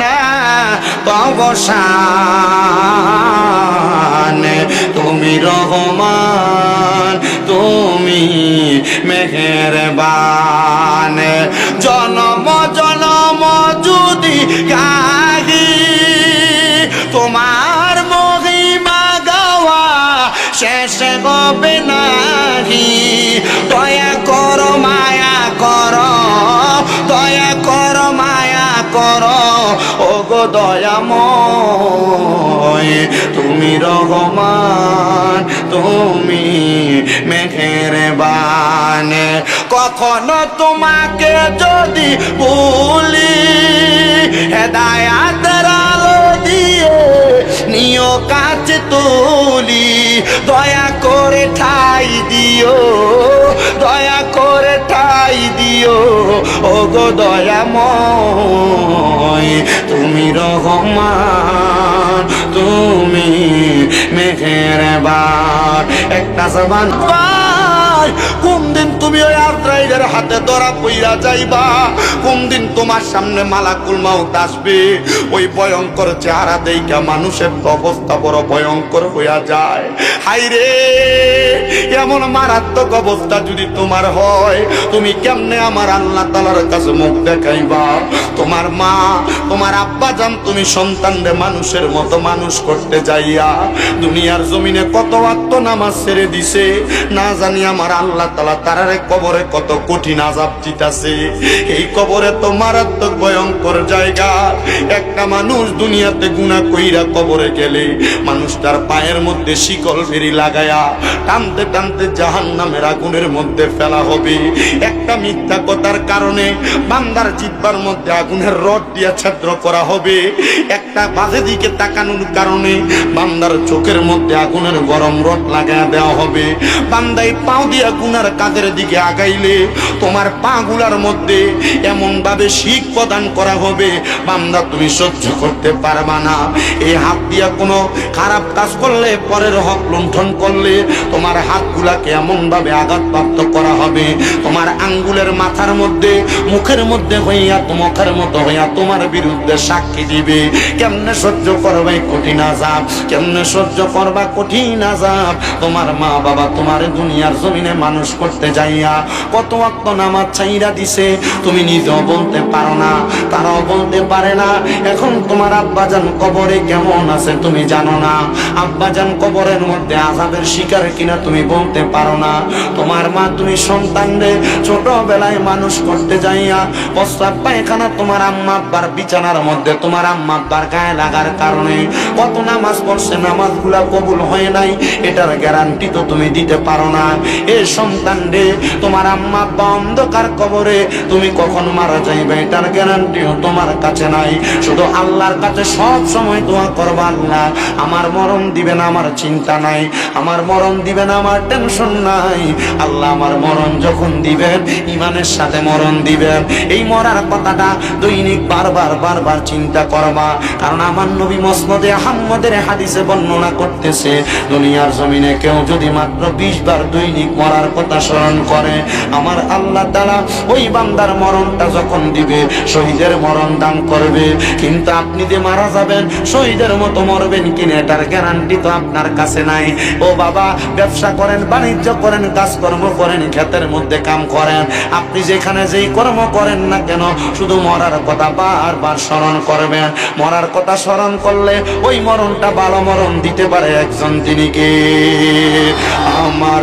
না তুমি রহমান, তুমি মেহেরবান। জনম জনম যদি গাহি তোমার মহিমা গাওয়া শেষ হবে নাহি। দয়াময়। তুমি রহমান, তুমি মেঘের বান কখনো তোমাকে যদি ভুলি হেদায়াতের আলো দিয়ে নিও কাছে তুলি, দয়া করে ঠাই দিও। ও গো দয়াময় তুমি রহমান তুমি মেঘের বার একটা জবান তুমি ওই হাতে ধরা পইরা যাইবা? তোমার সামনে আসবে? ওই ভয়ঙ্কর চেহারা দেইকা মানুষের অবস্থা বড় ভয়ঙ্কর হইয়া যায়। হাই রে এমন মারাত্মক অবস্থা যদি তোমার হয়, তুমি কেমনে আমার আল্লাহ তালার কাছে মুখ দেখাইবা? তোমার মা, তোমার আব্বা জান তুমি সন্তানরে মানুষের মতো মানুষ করতে যাইয়া, দুনিয়ার জমিনে কত আত্ম নামাজ ছেড়ে দিছে, না জানি আমার আল্লাহ তালা তারারে কবরে কত কঠিন আজাব দিতাছে। এই কবরে তো মারাত্মক ভয়ঙ্কর জায়গা। একটা মানুষ দুনিয়াতে গুণা কইরা কবরে গেলে মানুষ তার পায়ের মধ্যে শিকল ফেরি লাগায়া টানতে টানতে জাহান নামের আগুনের মধ্যে ফেলা হবে। একটা মিথ্যা কথার কারণে বান্দার জিব্বার মধ্যে আগুনের রড দিয়া ছিদ্র করা হবে। একটা বাজে দিকে তাকানোর কারণে বান্দার চোখের মধ্যে আগুনের গরম রড লাগায়া দেওয়া হবে। বান্দাই পাও দিয়া গুনার কাদের দিকে আগাইলে? তোমার পা গুলার মধ্যে এমন ভাবে শিখ প্রদান করা হবে, বান্দা তুমি সহ্য করতে পারবা না। এই হাত দিয়া কোনো খারাপ কাজ করলে, পরের হক লুণ্ঠন করলে তোমার হাতগুলাকে এমন ভাবে আঘাতপ্রাপ্ত করা হবে। তোমার আঙ্গুলের মাথার মধ্যে, মুখের মধ্যে হইয়া মুখের মতো হইয়া তোমার বিরুদ্ধে সাক্ষী দিবে। কেমনে সহ্য করবে কঠিন আজাব কেমনে সহ্য করবা কঠিন আজাব তোমার মা বাবা তোমার দুনিয়ার জমিনে মানুষ করতে যাইয়া কত অক্ত নামাজ চাইরা দিছে, তুমি নিজেও বলতে পারো না, তারাও বলতে পারে না। এখন তোমার আব্বাজান কবরে কেমন আছে তুমি জানো না। আব্বাজান কবরের মধ্যে আজাবের শিকার কিনা তুমি বলতে পারো না। তোমার মা তুমি সন্তানরে ছোটবেলায় মানুষ করতে যাইয়া প্রস্তাব পায়খানা তোমার আম্মা আব্বার বিছানার মধ্যে তোমার আম্মা আব্বার গায়ে লাগার কারণে। কত নামাজ পড়ছে, নামাজগুলা কবুল হয় নাই, এটার গ্যারান্টি তো তুমি দিতে পারো না। এ সন্তান রে, তোমার আম্মা আব্বা অন্ধকার কবরে, তুমি কখন মারা যাইবে এটার গ্যারান্টিও তোমার কাছে নাই। শুধু আল্লাহর কাছে সব সময় দোয়া করবা আল্লাহ, আমার মরণ দিবেন আমার চিন্তা নাই, আমার মরণ দিবেন আমার টেনশন নাই। আল্লাহ আমার মরণ যখন দিবেন, ইমানের সাথে মরণ দিবেন। এই মরার কথাটা দৈনিক বারবার বারবার চিন্তা করবা। কারণ আমার নবী মসনদে আহম্মদের হাদিসে বর্ণনা করতেছে, দুনিয়ার জমিনে কেউ যদি মাত্র বিশ বার দৈনিক মরার কথা স্মরণ করে। আমার আল্লাহ তারা ওই বান্দার মরণটা যখন দিবে, শহীদের মরণ দান করবে। কিন্তু আপনি যে মারা যাবেন, শহীদের মতো মরবেন কিনা এটার গ্যারান্টি তো আপনার কাছে নাই। ও বাবা, ব্যবসা করেন, বাণিজ্য করেন, কাজকর্ম করেন, ক্ষেতের মধ্যে কাম করেন। আপনি যেখানে যেই কর্ম করেন না কেন, শুধু মরার কথা বারবার স্মরণ করবেন। মরার কথা স্মরণ করলে ওই মরণটা ভালো মরণ দিতে পারে একজন তিনি কে? আমার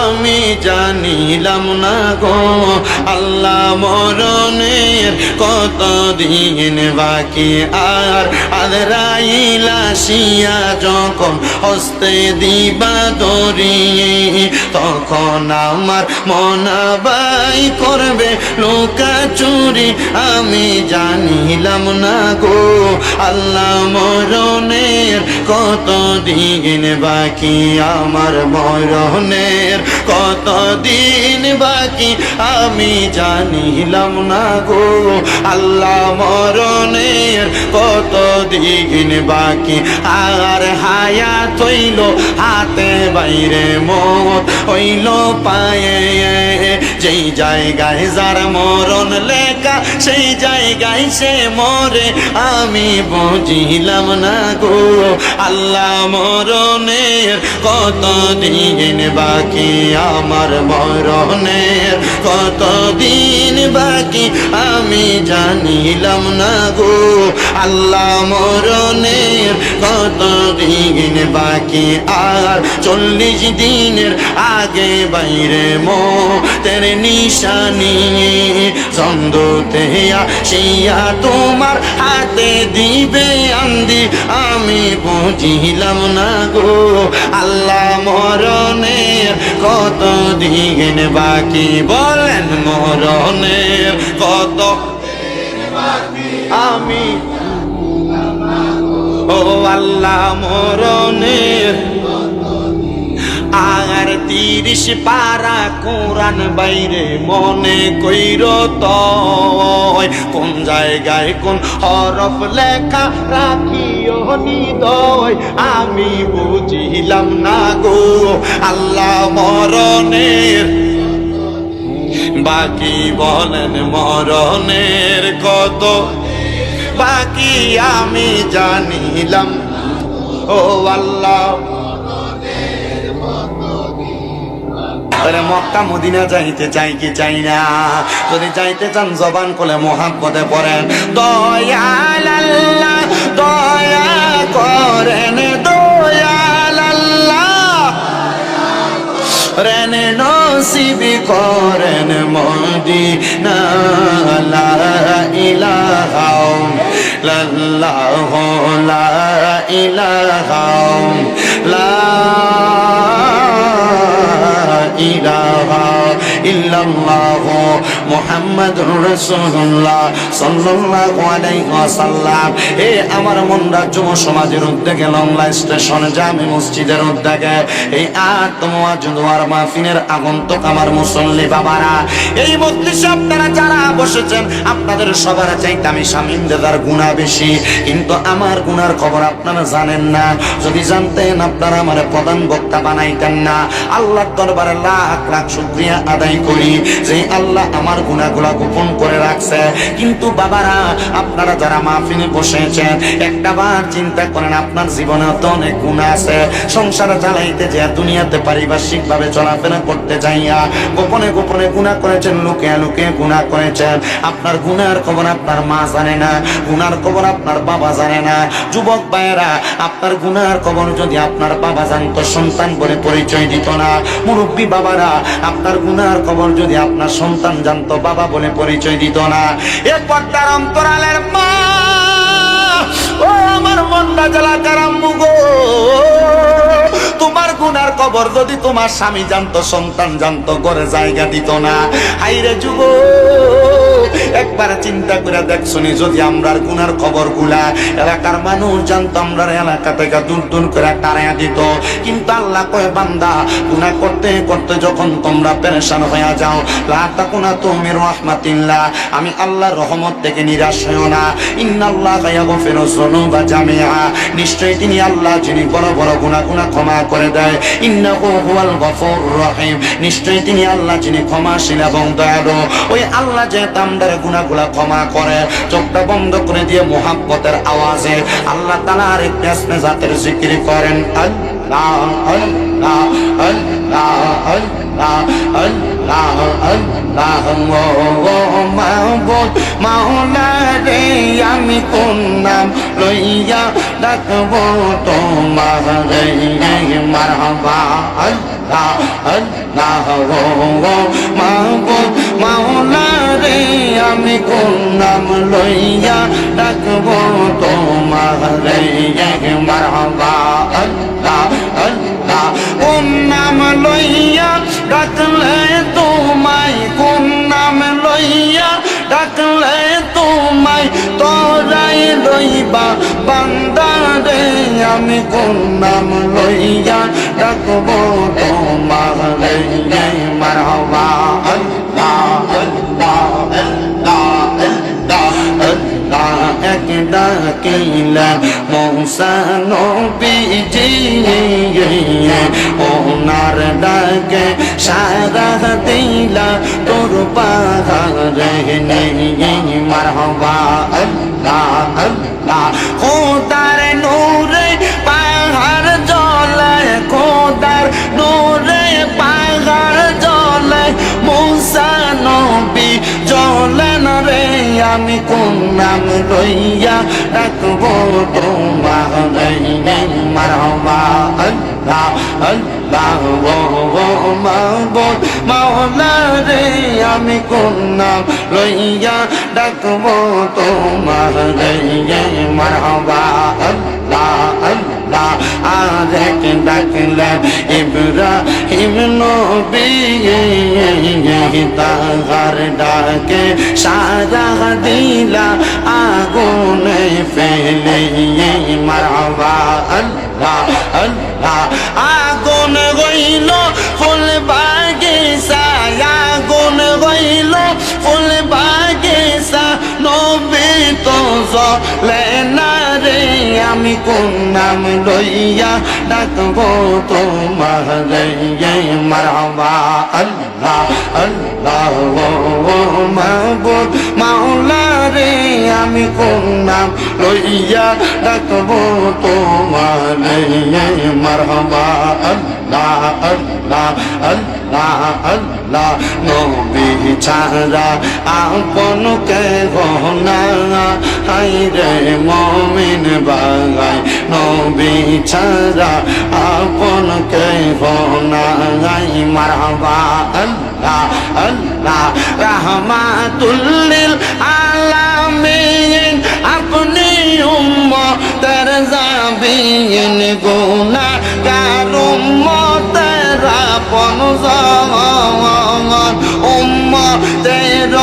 আমি জানিলাম না গো, আল্লাহ মরণের কত দিন বাকি? আর আদরাইলাসিয়া যখন হস্তে দিবা দরিয়ে তখন আমার মনাবাই করবে লোকা চুরি। আমি জানিলাম না গো, আল্লাহ মরণের কত দিন বাকি? আমার মরণের কত দিন বাকি আমি জানিলাম না গো। আল্লাহ মরণের কত দিন বাকি? আর হায়াত হইল হাতে বাইরে মত, হইল পায়ে। যেই জায়গায় যার মরণ লেখা, সেই জায়গায় সে মরে, আমি বুঝিলাম না গো। আল্লাহ মরণের কত দিন বাকি? আমার মরণের কত দিন বাকি আমি জানিলাম না গো। আল্লাহ মরণের কত দিন বাকি? আর চল্লিশ দিনের আগে বাইরে মো তের নিশানি চন্দ্রতে শিয়া তোমার হাতে দিবে আন্দি। আমি বুঝিলাম না গো, আল্লাহ মরণের কত দিন বাকি বলেন মরণের কত আমি ও আল্লাহ মরণের আর তিরিশ পারা কোরআন বাইরে মনে কইর তয়। কোন জায়গায় কোন হরফ লেখা রাখিও নিদয় আমি বুঝিলাম না গো, আল্লাহ মরণের বাকি বলেন মরণের কত? বাকি আমি জানিলাম, ও আল্লাহ ওরে মক্কা, মদিনা যাইতে চাই কি চাই না? যদি যাইতে চান জবান কোলে মোহাব্বতে পড়েন। দয়াল আল্লাহ, দয়া করেন, দয়াল আল্লাহ। রেন নসিবি করেন মদিনা, লা ইলাহা লাল্লাহু লা ইলাহা লা ইলাহা ইল্লাল্লাহ মুহাম্মাদুর রাসূলুল্লাহ সাল্লাল্লাহু আলাইহি ওয়াসাল্লাম। এ আমার মনরা যুব সমাজের উদ্যোগে লংলা স্টেশন জামে মসজিদের উদ্যোগে। এই আত্ম আজদওয়ার মাহফিলের আগন্তুক আমার মুসল্লি বাবারা, এই মজলিসে আপনারা যারা বসেছেন, আপনাদের সবার চাইতে আমি শামীম দাদার গুণা বেশি। কিন্তু আমার গুনার খবর আপনারা জানেন না। যদি জানতেন আপনারা আমার প্রধান বক্তা বানাইতেন না। আল্লাহর দরবারে লাখ লাখ শুকরিয়া আদায় করি, যে আল্লাহ আমার গুণাগুলা গোপন করে রাখছে। কিন্তু বাবারা, আপনারা যারা মাহফিলে বসেছেন, একটা বার চিন্তা করেন, আপনার জীবনে তো অনেক গুণা আছে। সংসার চালাইতে যে দুনিয়াতে পারিপার্শ্বিক ভাবে চলাফেরা করতে যাইয়া গোপনে গোপনে গুণা করেছেন লুকে লুকে গুণা করেছেন। আপনার গুনার খবর আপনার মা জানে না গুনার খবর আপনার বাবা জানে না। যুবক ভাইয়েরা, আপনার গুনার খবর যদি আপনার বাবা জানতো, সন্তান বলে পরিচয় দিত না। মুরব্বী বাবারা, আপনার গুনার খবর যদি আপনার সন্তান জানত, বাবা বলে পরিচয় দিত না। এরপর তার অন্তরালের মা, ও আমার মনটা জ্বালা কারাম্মু গো। তোমার গুনার খবর যদি তোমার স্বামী জানতো, সন্তান জানতো করে জায়গা দিত না। হাইরে যুব একবার চিন্তা করে দেখছনি যদি আমরার গুনার খবরগুলা এলাকার মানুষ জানতো আমরার এলাকা থেকে দূর দূর করে তাড়াইয়া দিত। কিন্তু আল্লাহ কয়, বান্দা গুনা করতে করতে যখন তোমরা পেরেশান হয়ে যাও তুমি আমি আল্লাহর রহমত থেকে নিরাশ হইও না। ইন্নাল্লাহ গায়াগফির যুনুবা জামিআ, নিশ্চয়ই তিনি আল্লাহ যিনি বড় বড় গুনাহ গুনাহ ক্ষমা করে দেয়। ইন্নাহু হুয়াল গফুর রহিম, নিশ্চয়ই তিনি আল্লাহ যিনি ক্ষমাশীল এবং দয়ালু। ওই আল্লাহ যে তামদার গুনাহগুলা ক্ষমা করে, চোখটা বন্ধ করে দিয়ে মোহাব্বতের আওয়াজে আল্লাহ তাআলার একটি আসমে জাতের জিকির করেন আমি কোন নাম লইয়া ডাকবো তোমার রে মারহাবা, আল্লাহ আল্লাহ মাওলা রে আমি কোন নাম লইয়া ডাকবো তোমার রে মারহাবা, আল্লাহ আল্লাহ কোন নাম লইয়া ডাকলে তোমায় কোন নাম লইয়া ডাকলে তোমায়, তোরাই লইবা, বান্দা আমি কোন নাম লইয়া ডাকব তোমার মারহবা আল্লাহ আল্লাহ এক ডাকিলা মৌসা নবীজি ওনার ডাকে সারা দিলা তোর পাহাড়ে মারহবা আমি কোন নাম লইয়া ডাকবো তোমার মারহবা। আল্লাহ আল্লাহ মাবুদ মাওলা রে, আমি কোন নাম লইয়া ডাকবো তোমার মারহবা। আল্লাহ আল্লাহ, আরেক ডাকলেন ইব্রাহিম। তাহার ডাকে সারা দিলা, আগুনে ফেলে মারবা আল্লাহ আল্লাহ। আগুন গইল ফুল বাগিচা আগুন গইল ফুল বাগিচা নবী তো জলে না আমি কোন নাম লইয়া ডাকব তোমার মারবা আল্লাহ আল্লাহ মাবুদ আমি কোন নাম লইয়া ডাকবো তোমার মারহবা আল্লাহ আল্লাহ আল্লাহ আল্লাহ। নবী ছাড়া আপন কে গহনা হাই রে মমিন বাগাই নবী ছাড়া আপন কে গহনা হাই মারহবা আল্লাহ আল্লাহ। রহমাতুল্লিল আলামিন উম্মতের জাবিন গুনা কার উম্মতের আপন জামান উম্মতের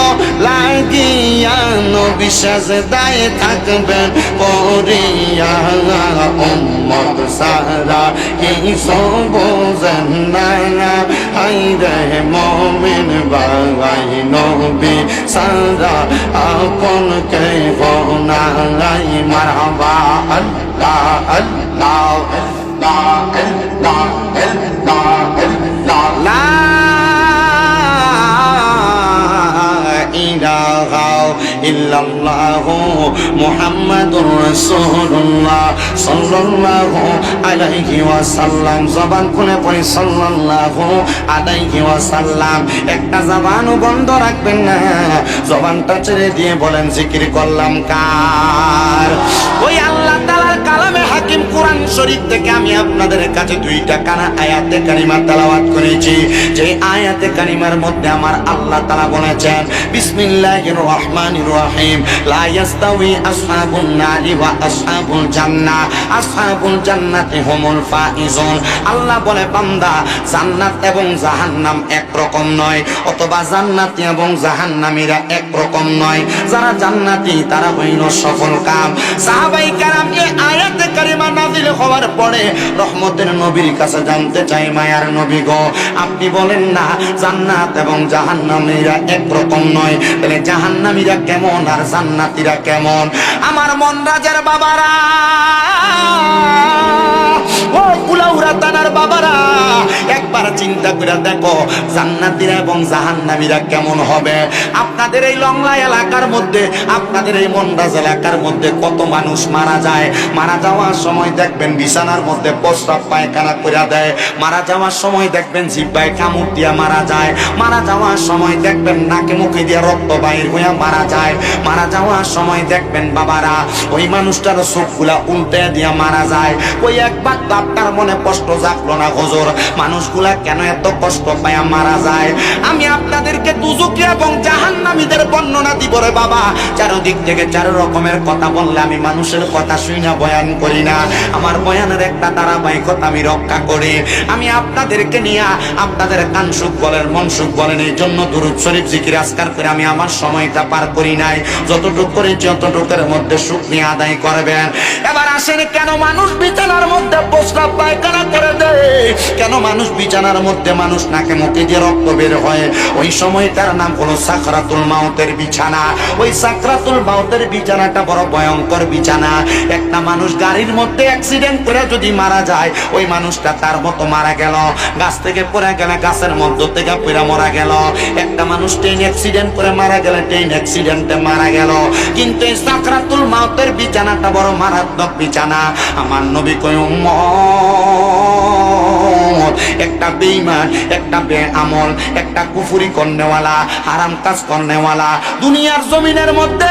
লাগিয়া নবী সাজদায় থাকবেন পরিয়া উম্মত সারা কিছু বোঝেন না হাই রে মমিন বাগাই নবী সারা, আপন কে নাই মারহাবা। আল্লাহ আল্লাহ আল্লাহ আল্লাহ। ইল্লাল্লাহু মুহাম্মাদুর রাসূলুল্লাহ সাল্লাল্লাহু আলাইহি ওয়াসাল্লাম। জবান খুলে পড়ি, সাল্লাল্লাহু আলাইহি ওয়াসাল্লাম। একটা জবানও বন্ধ রাখবেন না। জবানটা ছেড়ে দিয়ে বলেন, জিকির করলাম কার? ওই আল্লাহ শরীফ থেকে আমি আপনাদের কাছে দুইটা কানা আয়াতে কারিমা তেলাওয়াত করেছি। যে আয়াতে কারিমার মধ্যে আমার আল্লাহ তাআলা বলেছেন, বিসমিল্লাহির রহমানির রহিম, লা আসহাবুন নারি ওয়া আসহাবুল জান্নাহ আসহাবুল জান্নাতি হুমুল ফাইজুন। আল্লাহ বলে, বান্দা, জান্নাত এবং জাহান্নাম এক রকম নয়, অথবা জান্নাতি এবং জাহান্নামীরা এক রকম নয়। যারা জান্নাতি, তারা হইল সফল কাম। সাহাবাই কারাম আয়াতে কারিমা নাজিল হওয়ার পরে রহমতের নবীর কাছে জানতে চাই, মায়ার নবী গো, আপনি বলেন না, জান্নাত এবং জাহান্নামীরা এক রকম নয়। তাহলে জাহান্নামীরা কেমন আর জান্নাতীরা কেমন? আমার মন রাজার বাবারা, ও কুলাউরা তানার বাবারা একবার চিন্তা করে দেখো, জান্নাতীরা এবং জাহান্নামীরা কেমন হবে? আপনাদের এই লংলা এলাকার মধ্যে, আপনাদের এই মন্দাজ এলাকার মধ্যে কত মানুষ মারা যায়? মারা যাওয়ার সময় দেখবেন বিছানার মধ্যে প্রস্রাব পায়খানা করে দেয়। মারা যাওয়ার সময় দেখবেন জিব্বায় কামড় দিয়া মারা যায়। মারা যাওয়ার সময় দেখবেন নাকে মুখে দিয়ে রক্ত বাইর হইয়া মারা যায়। মারা যাওয়ার সময় দেখবেন বাবারা, ওই মানুষটার চোখগুলা উল্টে দিয়া মারা যায়। ওই একবার তো আপনার মনে কষ্ট জাগলো না, হজর? মানুষগুলা কেন এত কষ্ট পায়া মারা যায়? আমি আপনাদেরকে দুজকি এবং জাহান্নামীদের বর্ণনা দিব রে বাবা। চারদিক থেকে চার রকমের কথা বললে আমি মানুষের কথা শুই না বয়ান করি না। আমার বয়ানের একটা ধারাবাহিকতা আমি রক্ষা করি। আমি আপনাদেরকে নিয়ে আপনাদের কান সুখ বলেন, মন সুখ বলেন, এই জন্য দুরুদ শরীফ জিকির আজকার করে আমি আমার সময়টা পার করি নাই। যতটুকু করেছি ততটুকের মধ্যে সুখ নিয়ে আদায় করবেন। এবার আসেন, কেন মানুষ বিছানার মধ্যে প্রস্রাব পায়খানা করে দেয়? কেন মানুষ বিছানার মধ্যে মানুষ নাকে মুখে যে রক্ত বের হয়, ওই সময়টার নাম হলো সাকরাতুল মাউতের বিছানা। ওই সাকরাতুল মাউতের বিছানাটা বড় ভয়ঙ্কর বিছানা। একটা মানুষ গাড়ির মধ্যে অ্যাক্সিডেন্ট করে যদি মারা যায়, ওই মানুষটা তার মতো মারা গেল। গাছ থেকে পড়ে গেলে গাছের মধ্য থেকে পড়ে মারা গেল। একটা মানুষ ট্রেন অ্যাক্সিডেন্ট করে মারা গেলে ট্রেন অ্যাক্সিডেন্টে মারা গেল। কিন্তু এই সাকরাতুল মাউতের বিছানাটা বড় মারাত্মক বিছানা। আমার নবী কই উম্মত একটা বেঈমান, একটা বেআমল, একটা কুফুরি করনেওয়ালা, হারাম কাজ করনেওয়ালা। দুনিয়ার জমিনের মধ্যে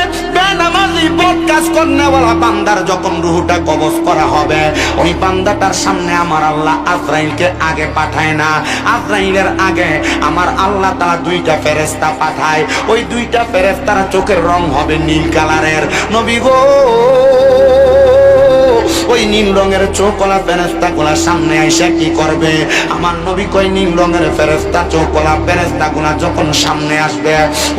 রুহুটা কবজ করা হবে, ওই বান্দাটার সামনে আমার আগে পাঠায় না। আগে আমার দুইটা পাঠায়। ওই দুইটা চোখের রং হবে নীল কালারের। নবী গো! ওই নীল রঙের চৌকলা ফেরেস্তা গুলা সামনে আইসা কি করবে? আমার নবী কই নীল রঙের ফেরেস্তা চৌকলা ফেরেস্তা গুলা যখন সামনে আসবে,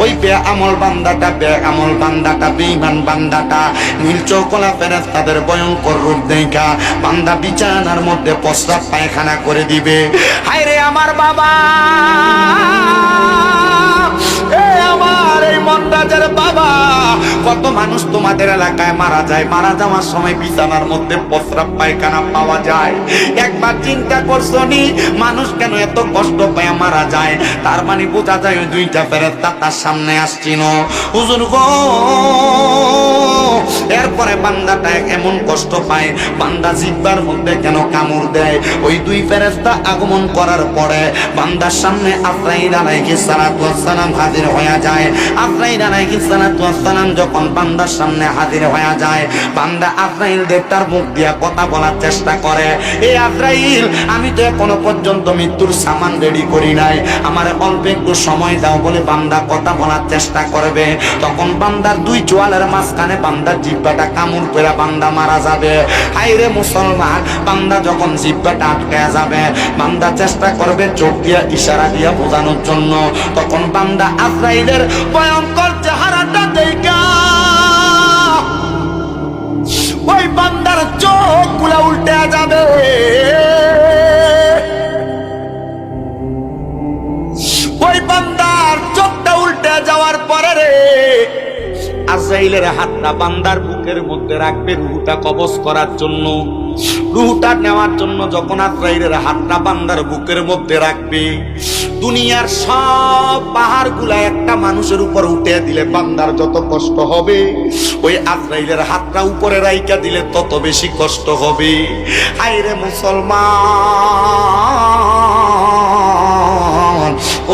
ওই বে আমল বান্দাটা বে আমল বান্দাটা, বেঈমান বান্দাটা নীল চৌকলা ফেরেস্তাদের ভয়ঙ্কর রূপ দেখা বান্দা বিছানার মধ্যে প্রস্রাব পায়খানা করে দিবে। হায় রে আমার বাবা! এ আমার মন্দাজের বাবা। কত মানুষ তোমাদের এলাকায় মারা যায়। মারা যাওয়ার সময় বিছানার মধ্যে প্রস্রাব পায়খানা পাওয়া যায়। একবার চিন্তা করছ নি, মানুষ কেন এত কষ্ট পায় মারা যায়? তার মানে বোঝা যায় ওই দুইটা ফেরেস্তা তার সামনে আসছিল। হুজুর গো এরপরে বান্দাটা এমন কষ্ট পায়, বান্দা জিব্বার মধ্যে কেন কামড় দেয়? ওই দুই ফেরেস্তা আগমন করার পরে বান্দার সামনে আফরাইল আলাইহিস সালাতু ওয়াসসালাম হাজির হয়ে যায়। আফরাইল আলাইহিস সালাতু ওয়াসসালাম যখন বান্দার সামনে হাজির হয়ে যায়, বান্দা আফরাইল দেবতার মুখ দিয়া কথা বলার চেষ্টা করে এই আফরাইল, আমি তো এখনও পর্যন্ত মৃত্যুর সামান রেডি করি নাই। আমার অল্প একটু সময় দাও বলে বান্দা কথা বলার চেষ্টা করবে। তখন বান্দার দুই চোয়ালের মাঝখানে বান্দার জিব্বাটা কামড় পেরা বান্দা মারা যাবে। হাইরে মুসলমান, বান্দা যখন জিব্বাটা আটকে যাবে, বান্দা চেষ্টা করবে চোখ দিয়া ইশারা দিয়া বোঝানোর জন্য। তখন বান্দা আজরাইলের ভয়ঙ্কর চেহারাটা দেখা। ওই বান্দার চোখগুলা উল্টে যাবে। আজাইলের হাতটা বান্দার বুকের মধ্যে রাখবে, রুহুটা কবজ করার জন্য। রুহুটা নেওয়ার জন্য যখন আজরাইলের হাতটা বান্দার বুকের মধ্যে রাখবে, দুনিয়ার সব পাহাড়গুলা একটা মানুষের উপর উঠে দিলে বান্দার যত কষ্ট হবে, ওই আজরাইলের হাতটা উপরে রাইকা দিলে তত বেশি কষ্ট হবে। আইরে মুসলমান!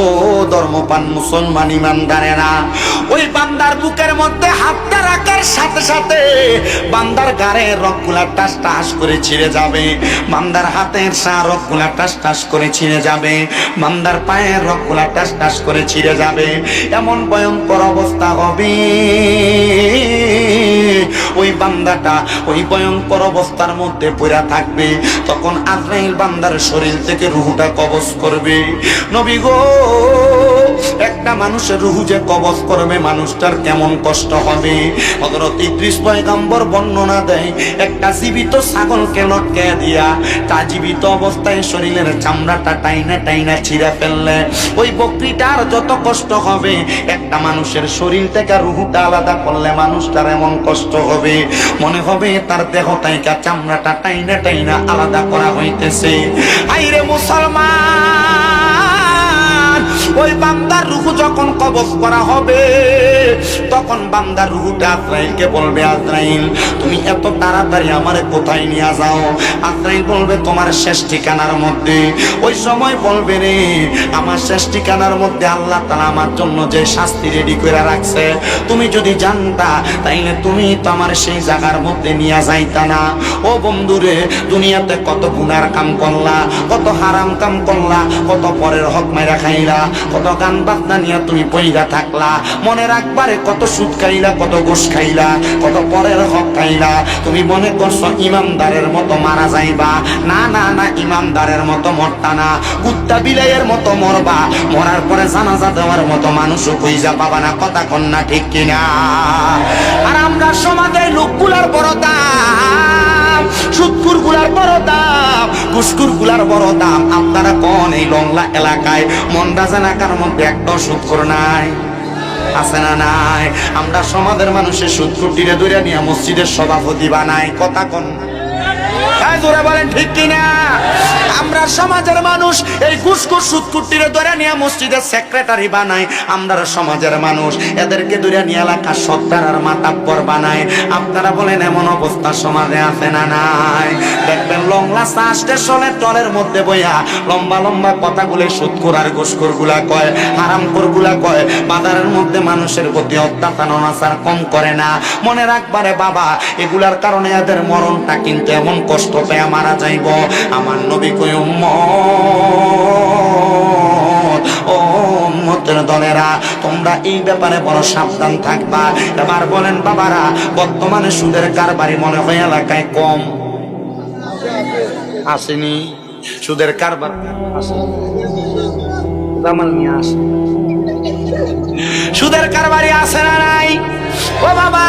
ও ধর্মপান মুসলমান ইমানদারেরা ওই বান্দার বুকের মধ্যে হাতটা রাখার সাথে সাথে বান্দার গাড়ে রকগুলা টাস টাস করে ছিঁড়ে যাবে। বান্দার হাতের সা রকগুলা টাস টাস করে ছিঁড়ে যাবে। বান্দার পায়ের রকগুলা টাস টাস করে ছিঁড়ে যাবে। এমন ভয়ঙ্কর অবস্থা হবে। ওই বান্দাটা ওই ভয়ঙ্কর অবস্থার মধ্যে পড়া থাকবে। তখন আজরাইল বান্দার শরীর থেকে রুহুটা কবজ করবে। নবী গো একটা মানুষের রুহু যে কবজ করবে, মানুষটার কেমন কষ্ট হবে? বর্ণনা দেয়, একটা জীবিত ছাগলকে লটকে দিয়া তা জীবিত অবস্থায় শরীরের চামড়াটা টাইনা টাইনা ছিঁড়ে ফেললে। ওই বকরিটার যত কষ্ট হবে, একটা মানুষের শরীর থেকে রুহুটা আলাদা করলে মানুষটার এমন কষ্ট হবে। মনে হবে তার দেহ টাইকা চামড়াটা টাইনা টাইনা আলাদা করা হইতেছে। আইরে মুসলমান! মুসলমান ওই বান্দার রুহু যখন কবজ করা হবে, তখন বান্দার রুহুটা আজরাইলকে বলবে, আজরাইল, তুমি এত তাড়াতাড়ি আমারে কোথায় নিয়ে যাও? আজরাইল বলবে, তোমার শেষ ঠিকানার মধ্যে। ওই সময় বলবে রে, আমার শেষ ঠিকানার মধ্যে আল্লাহ তালা আমার জন্য যে শাস্তি রেডি করে রাখছে, তুমি যদি জানতা, তাইলে তুমি তো আমার সেই জায়গার মধ্যে নিয়ে যাইতা না। ও বন্ধুরে, দুনিয়াতে কত গুনার কাম করলা, কত হারাম কাম করলা, কত পরের হক মাইরা কত গান বাজনা নিয়ে তুমি থাকলা। মনে রাখবারে কত সুদ খাইলা, কত গোস খাইলা, কত পরের হক খাইলা। তুমি মনে করছ ইমানদারের মতো মারা যাইবা। না না না, ইমানদারের মতো মরতা না। কুত্তা বিলাইয়ের মতো মরবা। মরার পরে জানাজা দেওয়ার মতো মানুষও কইজা পাবা না, কথা কন্যা ঠিক কিনা। আর আমরা সমাজের লোকগুলার বড় সুৎকুরগুলার বড় দাম ঘুসকুরগুলার বড় দাম। আপনারা কোন এই লংলা এলাকায় মন্দাজ এলাকার মধ্যে একটা সুৎকুর নাই। আছে না নাই? আমরা সমাজের মানুষের সুৎকুটিরে দূরে নিয়ে মসজিদের সভাপতি বানাই, কথা কন জোরে বলেন, ঠিক কিনা? আমরা সমাজের মানুষ, এই ঘুসঘুস সুৎকুটিরে ধরে নিয়ে মসজিদের সেক্রেটারি বানাই। আমরা সমাজের মানুষ, এদেরকে ধরে নিয়ে এলাকা সত্তার আর মাতাব্বর বানাই আপনারা বলেন, এমন অবস্থা সমাজে আছে না নাই? দেখবেন লংলা চা স্টেশনের টলের মধ্যে বইয়া লম্বা লম্বা কথাগুলো সুৎকুর আর ঘুসখোরগুলা কয় হারামখোরগুলা কয়। বাজারের মধ্যে মানুষের প্রতি অত্যাচার, অনাচার কম করে না। মনে রাখবারে বাবা, এগুলার কারণে এদের মরণটা কিন্তু এমন কষ্ট পেয়ে মারা যাইব। আমার নবী কই, উম্মত উম্মতের দলেরা, তোমরা এই ব্যাপারে বড় সাবধান থাকবা। এবার বলেন, বাবারা, বর্তমানে সুদের কারবারি মনে হয় এলাকায় কম। আসেনি। সুদের কারবার নিয়ে আসে সুদের কারবারি আছে না নাই? ও বাবা!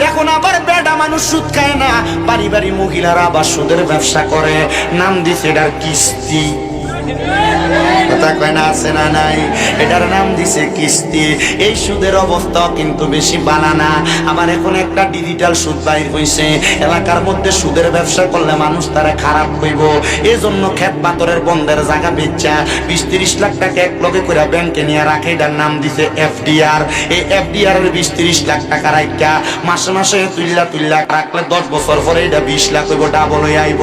এখন আবার বেডা মানুষ সুদ খায় না। বাড়ি বাড়ি মহিলারা আবার সুদের ব্যবসা করে। নাম দিছে এটার কিস্তি। এটার নাম দিছে কিস্তি। এই সুদের অবস্থা কিন্তু বেশি বানানা। আবার এখন একটা ডিজিটাল সুদ বাইর হইছে। এলাকার মধ্যে সুদের ব্যবসা করলে মানুষ তারা খারাপ হইব এই জন্য খেত পাথরের বন্ধের জায়গা বেচা, বিশ তিরিশ লাখ টাকা এক লগে করে ব্যাংকে নিয়ে রাখে, এটার নাম দিছে এফডিআর। এই এফডিআর এর বিশ তিরিশ লাখ টাকা রাখা মাসে মাসে তুল্লা তুল্লা রাখলে দশ বছর পরে এটা বিশ লাখ হইব ডাবল হয়ে আইব।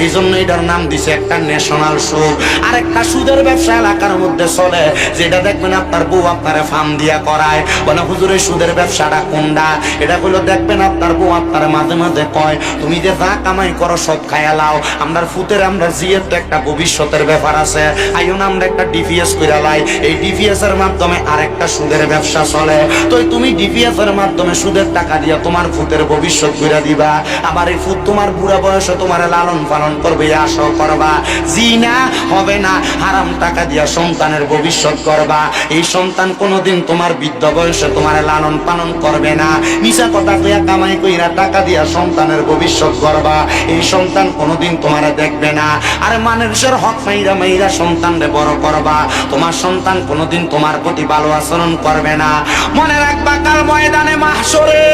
এই জন্য এটার নাম দিছে একটা ন্যাশনাল সুদ। আরেকটা সুদের ব্যবসা এলাকার মধ্যে চলে, যেটা দেখবেন আপনার বউ আপনারে ফার্ম দিয়া করায়। বলে, হুজুর সুদের ব্যবসাটা কোনটা? এটা হলো দেখবেন আপনার বউ আপনার মাঝে মাঝে কয়, তুমি যে যা কামাই করো সব খায়া লাও। আমরা ফুতের, আমরা জিয়ের তো একটা ভবিষ্যতের ব্যাপার আছে। আইন আমরা একটা ডিপিএস করে লাই। এই ডিপিএস এর মাধ্যমে আরেকটা সুদের ব্যবসা চলে। তো তুমি ডিপিএস এর মাধ্যমে সুদের টাকা দিয়া তোমার ফুতের ভবিষ্যৎ করে দিবা। আবার এই ফুত তোমার বুড়া বয়সে তোমার লালন পালন করবে আশা করবা। জি না, হবে না। হারাম টাকা দিয়া সন্তানের ভবিষ্যৎ করবা। এই সন্তান কোনোদিন তোমার বৃদ্ধ বয়সে তোমার লালন পালন করবে না। মিশা কথা কইয়া কামাই কইরা টাকা দিয়া সন্তানের ভবিষ্যৎ করবা। এই সন্তান কোনোদিন তোমার দেখবে না। আর মানুষের হক মাইরা মাইরা সন্তানরে বড় করবা। তোমার সন্তান কোনোদিন তোমার প্রতি ভালো আচরণ করবে না। মনে রাখবা, কাল ময়দানে মাহসরে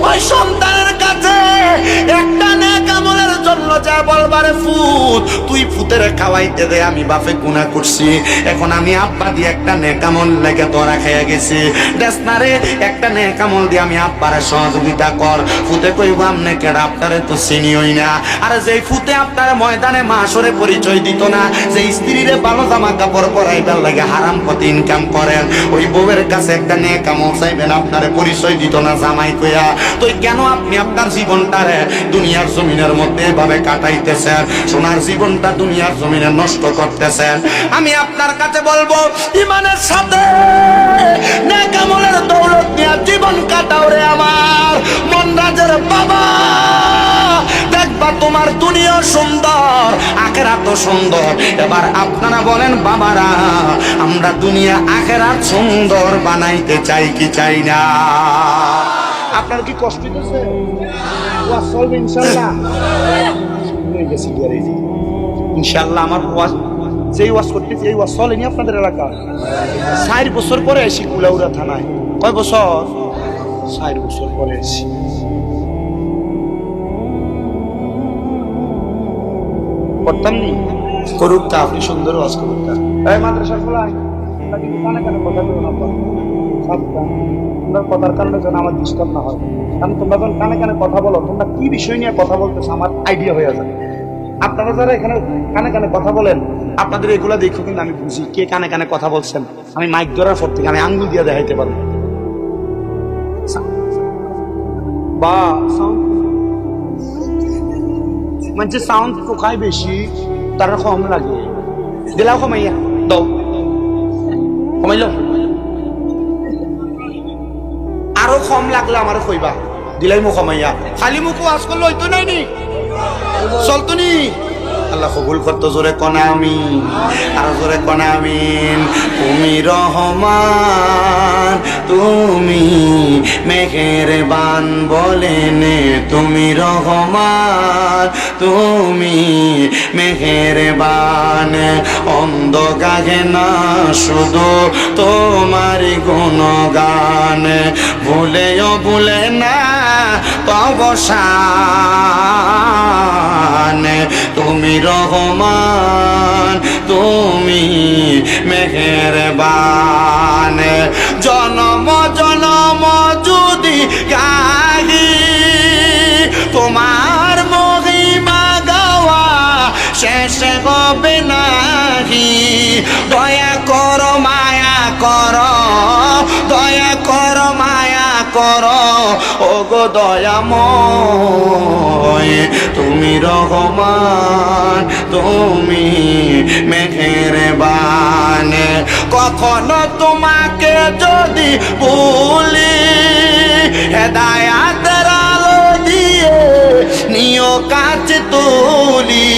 ওই সন্তানের কাছে একটা নেক আমলের জন্য যা বলবারে ফুত, তুই ফুতের খাওয়াইতে দে, আমি বাপে গুণা করছি। এখন আমি আব্বা দিয়ে একটা নেকামল লেগে তোরা খেয়ে গেছি। দেশনারে একটা নেকামল দিয়ে আমি আব্বারে সহযোগিতা কর। ফুতে কইব, আমনে আপনারে তো না। আর যেই ফুতে আপনার ময়দানে মাসরে পরিচয় দিত না যে স্ত্রীরে ভালো জামা কাপড় পরাইবার লাগে হারাম পথে ইনকাম করেন, ওই বউয়ের কাছে একটা নেকামল চাইবেন, আপনারে পরিচয় দিত না জামাই কইয়া। তো কেন আপনি আপনার জীবনটারে দুনিয়ার জমিনের মধ্যে এভাবে কাটাইতেছেন? সোনার জীবনটা দুনিয়ার জমিনে নষ্ট করতেছেন। আমি আপনার কাছে বলব, ইমানের সাথে দৌলত নিয়ে জীবন কাটাও রে আমার। মনরাজের বাবা, দেখবা তোমার দুনিয়া সুন্দর আখেরা তো সুন্দর। এবার আপনারা বলেন, বাবারা, আমরা দুনিয়া আখেরা সুন্দর বানাইতে চাই কি চাই না? আপনার কি কষ্ট হচ্ছে ওয়াজ হয়ে গেছি আমার ওয়াজ, যেই ওয়াজ করতেছি, এই ওয়াজ চলেনি আপনাদের এলাকা চার বছর পরে এসি কুলাউড়া থানায়। কয় বছর? চার বছর পরে এসি করতাম নি? করুক তা, আপনি সুন্দর ওয়াজ করুক তা। এই মাদ্রাসা কানে কথা তোমরা কথার কারণে যেন আমার ডিস্টার্ব না হয়। কারণ তোমরা যখন কানে কানে কথা বলো, তোমরা কি বিষয় নিয়ে কথা বলতেছো আমার আইডিয়া হয়ে যায় আপনারা যারা এখানে কানে কানে কথা বলেন, আপনাদের এগুলা দেখো কিন্তু আমি বুঝি কে কানে কানে কথা বলছেন। আমি মাইক ধরার পর থেকে আমি আঙ্গুল দিয়ে দেখাইতে পারব। বা মানে সাউন্ড কোথায় বেশি, তারা কম লাগে। দিলাও কমাইয়া, দাও। লাগলে আমার কইবা। দিলাই মুখ মাইয়া। খালি মুখ আজ করলে হইতো নাই নি? চলতো নি? আল্লাহ কবুল করতো জোরে কনা আমি আর জোরে কনা আমিন। তুমি রহমান, তুমি মেঘের বান বলেন তুমি রহমান, তুমি মেঘের বান অন্ধ গাগে না, শুধু তোমার গুণগান। ভুলেও ভুলে না অবসান। তুমি রহমান, তুমি মেহেরবান। জনম জনম যদি গাহি তোমার মহিমা গাওয়া শেষ হবে নাহি। দয়া কর, মায়া কর, দয়া কর, মায়া কর। ও গো দয়াময়, তুমি রহমান, তুমি মেঘের বান কখনো তোমাকে যদি ভুলি হেদায়াতের আলো দিয়ে নিও কাছে তুলি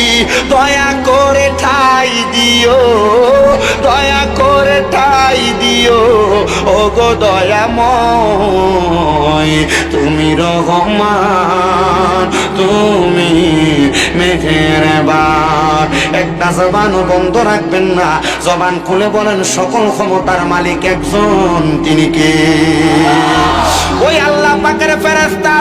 দয়া করে ঠাই দিও, দয়া করে ঠাই দিও। ও গো দয়াময়, তুমি রহমান, তুমি মেঘের বার। একটা জবানও বন্ধ রাখবেন না, জবান খুলে বলেন সকল ক্ষমতার মালিক একজন, তিনি কে? পাকের ফেরেস্তা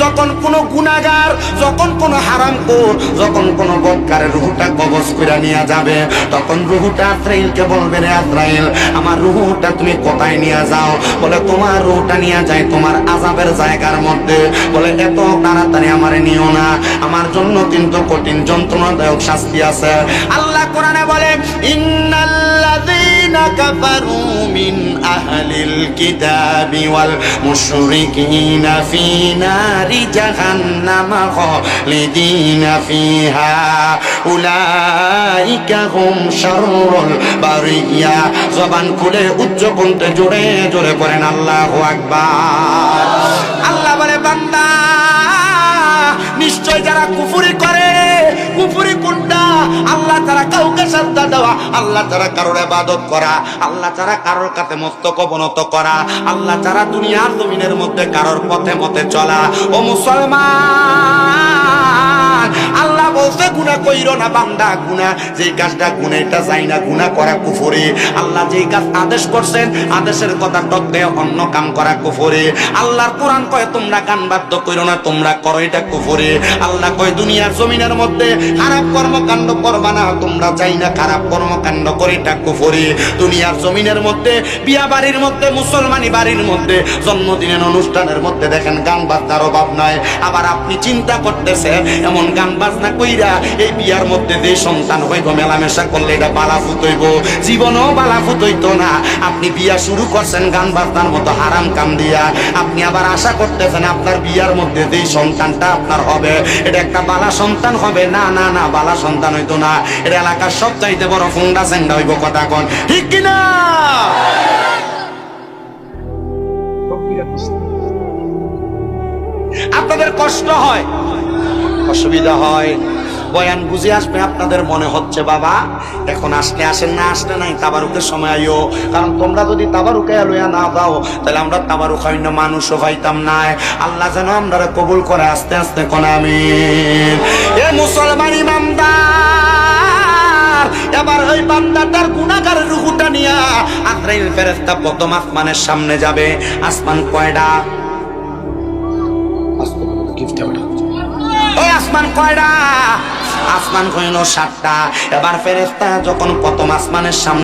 যখন কোন গুনাগার যখন কোন হারামখোর, যখন কোন বদকারের রুহুটা কবজ করে নিয়ে যাবে, তখন রুহুটা আত্রাইলকে বলবে, রে আত্রাইল আমার রুহুটা তুমি কোথায় নিয়ে যাও? বলে, তোমার রুহুটা নিয়ে যায় তোমার আজাবের জায়গার মধ্যে। বলে, এত তাড়াতাড়ি আমার নিও না, আমার জন্য কিন্তু কঠিন যন্ত্রণাদায়ক শাস্তি আছে। আল্লাহ কোরআনে বলে ইন্নাল্লাযীনা আহলিল কিতাবি ওয়াল মুশরিকিনা ফি নারি জাহান্নামা খালিদিনা ফিহা উলাইকা হুম শাররুল বারিয়া জবান খুলে উচ্চ কণ্ঠে জোরে জোরে করেন আল্লাহু আকবার আল্লাহ বলে বান্দা নিশ্চয় যারা কুফুরি করে কুফুরি আল্লাহ ছাড়া কারোর আবাদত করা, আল্লাহ ছাড়া কারোর কাছে মস্তক অবনত করা, আল্লাহ ছাড়া দুনিয়ার জমিনের মধ্যে কারোর পথে মতে চলা। ও মুসলমান! বলতে গুণা কইরো না বান্দা গুণা যে কাজটা গুণা এটা যাই না গুণা করা কুফরি। আল্লাহ যে কাজ আদেশ করছেন, আদেশের কথা টকতে অন্য কাম করা কুফরি। আল্লাহর কোরআন কয়, তোমরা গান বাদ্য কইরো না, তোমরা করো, এটা কুফরি। আল্লাহ কয়, দুনিয়ার জমিনের মধ্যে খারাপ কর্মকাণ্ড করবা না, তোমরা চাই না, খারাপ কর্মকাণ্ড করে, এটা কুফরি। দুনিয়ার জমিনের মধ্যে, বিয়া বাড়ির মধ্যে, মুসলমানি বাড়ির মধ্যে, জন্মদিনের অনুষ্ঠানের মধ্যে দেখেন গান বাজনার অভাব নাই। আবার আপনি চিন্তা করতেছে, এমন গান বাজনা কইরা এই বিয়ার মধ্যে যে সন্তান হইব মেলামেশা করলে এটা বালা ফুতইব জীবনও বালা ফুতইতো না। আপনি বিয়া শুরু করছেন গান বাজনার মতো হারাম কাম দিয়া আপনি আবার আশা করতেছেন আপনার বিয়ার মধ্যে যেই সন্তানটা আপনার হবে, এটা একটা বালা সন্তান হবে। না না না, বালা সন্তান হইতো না। এটা এলাকার সব চাইতে বড় ফুন্ডা সেন্ডা হইব কথা কন। ঠিক কিনা আপনাদের কষ্ট হয়? অসুবিধা হয়। বয়ান বুঝে আসবে আপনাদের মনে হচ্ছে বাবা। এখন আসলে আসেন না আসলে নাই তাবারুকের সময় আইও। কারণ তোমরা যদি তাবারুকে লইয়া না দাও তাহলে আমরা তাবারুক হইন্য মানুষও পাইতাম না। আল্লাহ যেন আমরা কবুল করে আস্তে আস্তে কোন আমি এ মুসলমান ইমামদার এবার ওই বান্দাটার গুণাগারের রুহুটা নিয়া আদ্রাইল ফেরেস্তা প্রথম আসমানের সামনে যাবে। আসমান কয়ডা? আসমান কয়টা আসমান হইল সাতটা। এবার ফেরেস্তা যখন প্রথম আসমানের সামনে